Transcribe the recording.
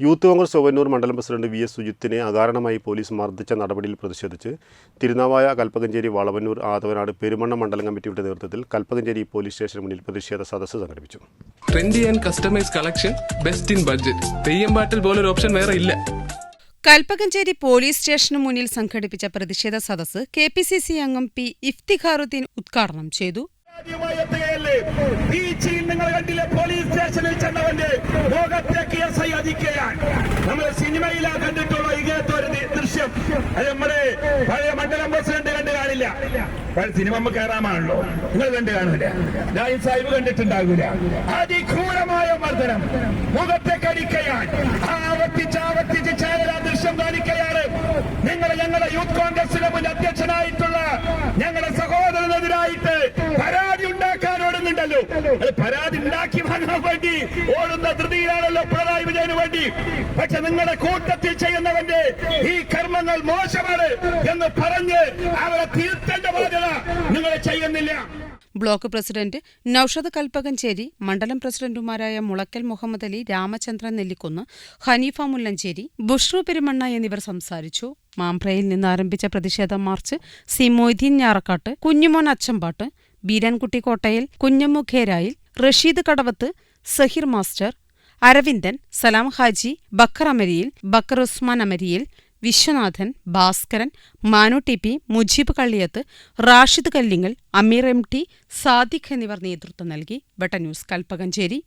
Youth Congress Chowwannur മണ്ഡലം president V S സുജിത്തിനെ അകാരണമായി police മർദ്ദിച്ച നടപടിയിൽ പ്രതിഷേധിച്ച് തിരുനാവായ കൽപ്പകഞ്ചേരി വളവന്നൂർ ആദവനാട് പെരുമണ്ണ മണ്ഡലം കമ്മിറ്റിയുടെ നേതൃത്വത്തിൽ കൽപ്പകഞ്ചേരി പോലീസ് സ്റ്റേഷന് മുന്നിൽ പ്രതിഷേധ സദസ്സ് സംഘടിപ്പിച്ചു. Trendy and customise collection best in budget. Theyyam പാട്ടിൽ പോലൊരു ഓപ്ഷൻ വേറെ ഇല്ല. കൽപ്പകഞ്ചേരി പോലീസ് സ്റ്റേഷനു മുന്നിൽ സംഘടിപ്പിച്ച പ്രതിഷേധ സദസ്സ് കെ പി സി സി അംഗം പി ഇഫ്തിഖാറുദ്ദീൻ ഉദ്ഘാടനം ചെയ്തു. ഈ കണ്ടില്ലേ? പോലീസ് സ്റ്റേഷനിൽ ചെന്നവന്റെ അധിക്കുകയാണ് നമ്മൾ സിനിമയിലാ കണ്ടിട്ടുള്ള ഇങ്ങനത്തെ ഒരു ദൃശ്യം. അത് നമ്മുടെ പഴയ മണ്ഡലം പ്രസിഡന്റ് കണ്ടു കാണില്ല. പഴയ സിനിമ നമ്മൾ കയറാമാണല്ലോ നിങ്ങൾ കണ്ടു കാണൂല രായൻ സാഹിബ് കണ്ടിട്ടുണ്ടാകൂല അതിക്രൂരമായ മർദ്ദനം. മുഖത്തെ കടിക്കയാണ് ആവർത്തിച്ച് ആവർത്തിച്ച് ആ ദൃശ്യം കാണിക്കുകയാണ് നിങ്ങൾ ഞങ്ങളുടെ യൂത്ത് കോൺഗ്രസിന് മുൻ അധ്യക്ഷനായിട്ടുള്ള ഞങ്ങളുടെ സഹോദരനെതിരായിട്ട് പരാതി ഓടുന്നുണ്ടല്ലോ അത് പരാതി ഉണ്ടാക്കി വാങ്ങാൻ വേണ്ടി ഓടുന്ന ധൃതിയിലാണല്ലോ പിണറായി വിജയന് വേണ്ടി. പക്ഷെ നിങ്ങളുടെ കൂട്ടത്തിൽ ചെയ്യുന്നവന്റെ ഈ കർമ്മങ്ങൾ മോശമാണ് എന്ന് പറഞ്ഞ് അവരെ തിരുത്തേണ്ട ബാധ്യത നിങ്ങൾ ചെയ്യുന്നില്ല. ബ്ലോക്ക് പ്രസിഡന്റ് നൌഷദ് കൽപ്പകഞ്ചേരി മണ്ഡലം പ്രസിഡന്റുമാരായ മുളക്കൽ മുഹമ്മദ് അലി രാമചന്ദ്രൻ നെല്ലിക്കുന്ന് ഹനീഫ മുല്ലഞ്ചേരി ബുഷ്രു പെരുമണ്ണ എന്നിവർ സംസാരിച്ചു. മാമ്പ്രയിൽ നിന്ന് ആരംഭിച്ച പ്രതിഷേധ march C Moideen Njarakkattu Kunjumon Achampattu Beerankutty Kottayil Kunjammu Kherayil Rasheed Kadavath Sahir master Aravindan Salam Haji Bakkar Amariyil Bakkar Usman Amariyil Viswanathan Bhaskaran Manu T P Mujeeb Kalliyath Rashid Kallingal Ameer M T Sadiq എന്നിവർ നേതൃത്വം നൽകി. വെട്ട news Kalpakanchery.